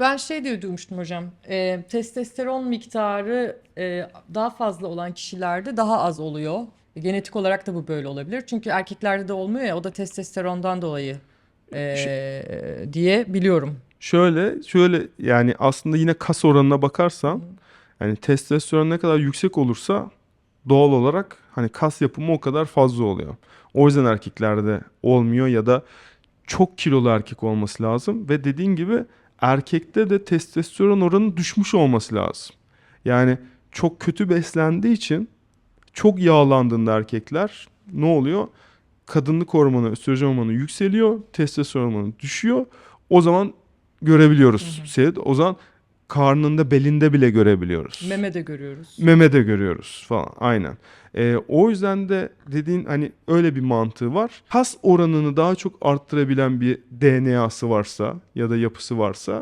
Ben şey diye duymuştum hocam. e, testosteron miktarı e, daha fazla olan kişilerde daha az oluyor. Genetik olarak da bu böyle olabilir. Çünkü erkeklerde de olmuyor ya o da testosterondan dolayı e, diye biliyorum. Şöyle, şöyle yani aslında yine kas oranına bakarsan yani testosteron ne kadar yüksek olursa doğal olarak hani kas yapımı o kadar fazla oluyor. O yüzden erkeklerde olmuyor ya da çok kilolu erkek olması lazım ve dediğin gibi erkekte de testosteron oranı düşmüş olması lazım. Yani çok kötü beslendiği için çok yağlandığında erkekler ne oluyor? Kadınlık hormonu, östrojen hormonu yükseliyor, testosteron hormonu düşüyor. O zaman görebiliyoruz. Seyret. O zaman karnında, belinde bile görebiliyoruz. Meme de görüyoruz. Meme de görüyoruz falan. Aynen. Ee, o yüzden de dediğin hani öyle bir mantığı var. Kas oranını daha çok arttırabilen bir DNA'sı varsa ya da yapısı varsa